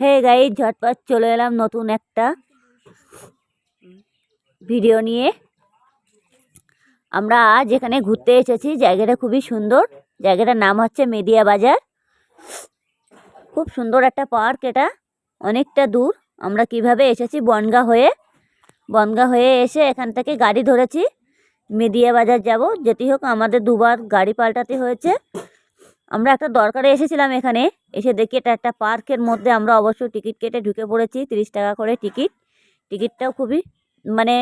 হে গাই ঝটপট চলে এলাম নতুন একটা ভিডিও নিয়ে। আমরা আজ এখানে ঘুরতে এসেছি, জায়গাটা খুবই সুন্দর। জায়গাটার নাম হচ্ছে মেদিয়া বাজার। খুব সুন্দর একটা পার্ক এটা, অনেকটা দূর। আমরা কীভাবে এসেছি, বনগা হয়ে। বনগা হয়ে এসে এখান থেকে গাড়ি ধরেছি। মেদিয়া বাজার যাব, যেটি হোক আমাদের দুবার গাড়ি পাল্টাতে হয়েছে। আমরা একটা দরকারে এসেছিলাম এখানে। এসে দেখি এটা একটা পার্কের মধ্যে আমরা অবশ্য টিকিট কেটে ঢুকে পড়েছি, তিরিশ টাকা করে টিকিট। টিকিটটাও খুবই মানে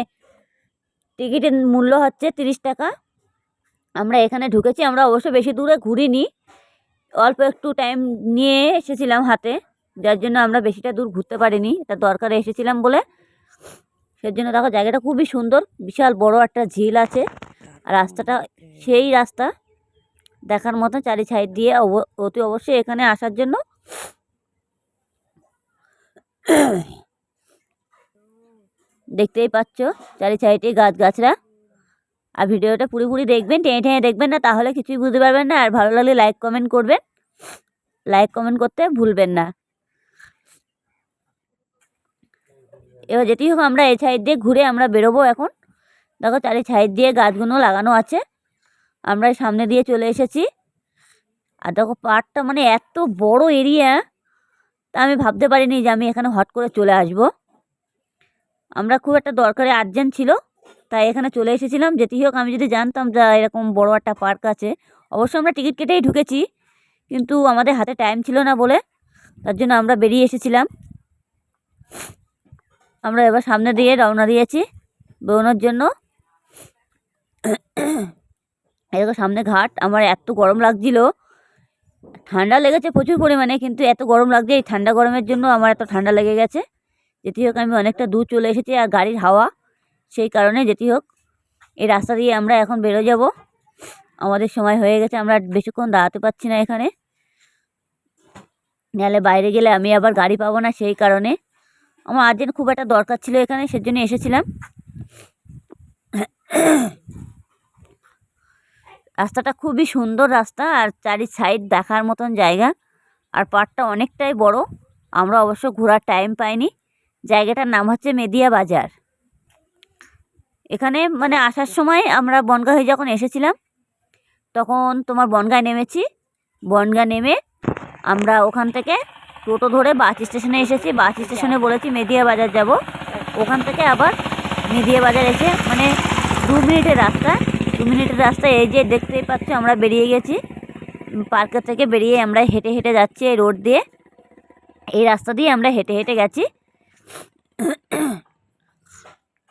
টিকিটের মূল্য হচ্ছে তিরিশ টাকা। আমরা এখানে ঢুকেছি, আমরা অবশ্য বেশি দূরে ঘুরিনি। অল্প একটু টাইম নিয়ে এসেছিলাম হাতে, যার জন্য আমরা বেশিটা দূর ঘুরতে পারিনি। এটা দরকারে এসেছিলাম বলে। সেই জন্য দেখো, জায়গাটা খুবই সুন্দর, বিশাল বড় একটা ঝিল আছে। আর রাস্তাটা সেই রাস্তা। দেখার মতো চারি সাইড দিয়ে অতি অবশ্যই এখানে আসার জন্য দেখতেই পাচ্ছ চারি সাইডে গাছগাছরা। আর ভিডিওটা পুরোপুরি দেখবেন, টেনে টেনে দেখবেন না, তাহলে কিছুই বুঝতে পারবেন না। আর ভালো লাগলে লাইক, কমেন্ট করবেন। লাইক, কমেন্ট করতে ভুলবেন না। এবার যেটি হোক, আমরা এই সাইড দিয়ে ঘুরে আমরা বেরোবো এখন। দেখো, চারি সাইড দিয়ে গাছগুলো লাগানো আছে। আমরা সামনে দিয়ে চলে এসেছি। আর দেখো পার্কটা মানে এত বড় এরিয়া, তা আমি ভাবতে পারিনি যে আমি এখানে হট করে চলে আসব। আমরা খুব একটা দরকারি আর্জেন্ট ছিল, তাই এখানে চলে এসেছিলাম। যেটি হোক, আমি যদি জানতাম যে এরকম বড় একটা পার্ক আছে। অবশ্য আমরা টিকিট কেটেই ঢুকেছি, কিন্তু আমাদের হাতে টাইম ছিল না বলে, তার জন্য আমরা বেরিয়ে এসেছিলাম। আমরা এবার সামনে দিয়ে রওনা দিয়েছি, বেরোনোর জন্য। এরকম সামনে ঘাট, আমার এত গরম লাগছিল। ঠান্ডা লেগেছে প্রচুর পরিমাণে, কিন্তু এত গরম লাগছে, এই ঠান্ডা গরমের জন্য আমার এত ঠান্ডা লেগে গেছে। যেটি হোক, আমি অনেকটা দূর চলে এসেছি, আর গাড়ির হাওয়া, সেই কারণে যেটি হোক, এই রাস্তা দিয়ে আমরা এখন বেরো যাব। আমাদের সময় হয়ে গেছে, আমরা বেশিক্ষণ দাঁড়াতে পারছি না এখানে। নাহলে বাইরে গেলে আমি আবার গাড়ি পাবো না, সেই কারণে। আমার আর্জেন্ট খুব একটা দরকার ছিল এখানে, সেজন্য এসেছিলাম। রাস্তাটা খুবই সুন্দর রাস্তা আর চারি সাইড দেখার মতন জায়গা। আর পার্কটা অনেকটাই বড়। আমরা অবশ্য ঘোরার টাইম পাইনি। জায়গাটার নাম হচ্ছে মেদিয়া বাজার। এখানে মানে আসার সময় আমরা বনগা হয়ে যখন এসেছিলাম, তখন তোমার বনগায় নেমেছি। বনগা নেমে আমরা ওখান থেকে টোটো ধরে বাস স্টেশনে এসেছি। বাস স্টেশনে বলেছি, মেদিয়া বাজার যাব। ওখান থেকে আবার মেদিয়া বাজার এসে মানে দু মিনিটের রাস্তা। দু মিনিটের রাস্তা, এই যে দেখতেই পাচ্ছ আমরা বেরিয়ে গেছি। পার্কের থেকে বেরিয়ে আমরা হেঁটে হেঁটে যাচ্ছি এই রোড দিয়ে। এই রাস্তা দিয়ে আমরা হেঁটে হেঁটে গেছি।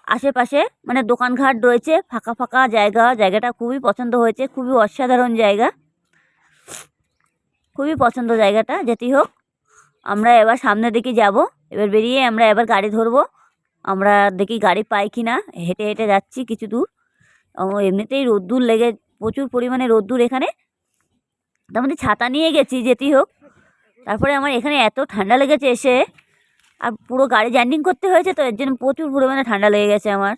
আশেপাশে মানে দোকানঘাট রয়েছে, ফাঁকা ফাঁকা জায়গা। জায়গাটা খুবই পছন্দ হয়েছে, খুবই অসাধারণ জায়গা। খুবই পছন্দ জায়গাটা, যেটি হোক। আমরা এবার সামনের দিকে যাব। এবার বেরিয়ে আমরা এবার গাড়ি ধরবো। আমরা দেখি গাড়ি পাই কি না হেঁটে হেঁটে যাচ্ছি কিছু দূর। এমনিতেই রোদ্দুর লেগে, প্রচুর পরিমাণে রোদ্দুর এখানে। তার মধ্যে ছাতা নিয়ে গেছি, যেতেই হোক। তারপরে আমার এখানে এত ঠান্ডা লেগেছে এসে। আর পুরো গাড়ি জার্নিং করতে হয়েছে তো, এর জন্য প্রচুর পরিমাণে ঠান্ডা লেগে গেছে আমার।